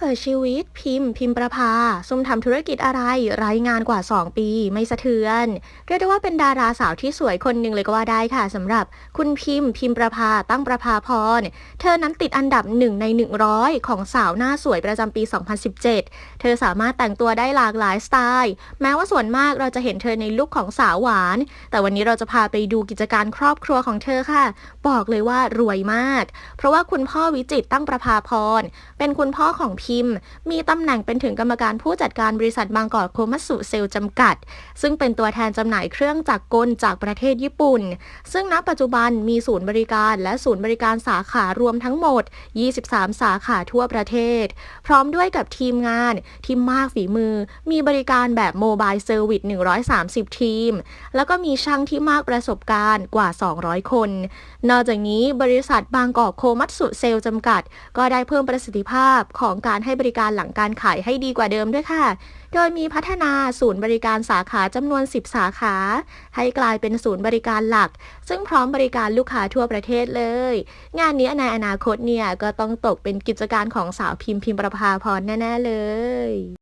เปิดชีวิตพิมพ์ พิมพ์ประภา ซุ่มทำธุรกิจอะไรไร้งานกว่า 2 ปี ไม่สะเทือน เรียกได้ว่าเป็นดาราสาวที่สวยคนหนึ่งเลยก็ว่าได้ค่ะสำหรับคุณพิมพ์ พิมพ์ประภาตั้งประภาพร เธอนั้นติดอันดับ 1 ใน 100 ของสาวหน้าสวยประจำปี 2017 เธอสามารถแต่งตัวได้หลากหลายสไตล์ แม้ว่าส่วนมากเราจะเห็นเธอในลุคของสาวหวาน แต่วันนี้เราจะพาไปดูกิจการครอบครัวของเธอค่ะ บอกเลยว่ารวยมาก เพราะว่าคุณพ่อวิจิตตั้งประภาพรเป็นคุณพ่อของพมพ์มีตำแหน่งเป็นถึงกรรมการผู้จัดการบริษัทบางกอกโคมัตสุเซลจำกัด ซึ่งเป็นตัวแทนจำหน่ายเครื่องจักรกลจากประเทศญี่ปุ่น ซึ่งณปัจจุบันมีศูนย์บริการและศูนย์บริการสาขารวมทั้งหมด 23 สาขาทั่วประเทศ พร้อมด้วยกับทีมงานที่มากฝีมือ มีบริการแบบโมบายเซอร์วิส130 ทีม แล้วก็มีช่างที่มากประสบการณ์กว่า 200 คน นอกจากนี้บริษัทบางกอกโคมัตสุเซลจำกัด ก็ได้เพิ่มประสิทธิภาพของการให้บริการหลังการขายให้ดีกว่าเดิมด้วยค่ะ โดยมีพัฒนาศูนย์บริการสาขาจำนวน 10 สาขา ให้กลายเป็นศูนย์บริการหลัก ซึ่งพร้อมบริการลูกค้าทั่วประเทศเลย งานนี้ในอนาคตเนี่ยก็ต้องตกเป็นกิจการของสาวพิมพ์พิมพ์ประภาพรแน่ ๆ เลย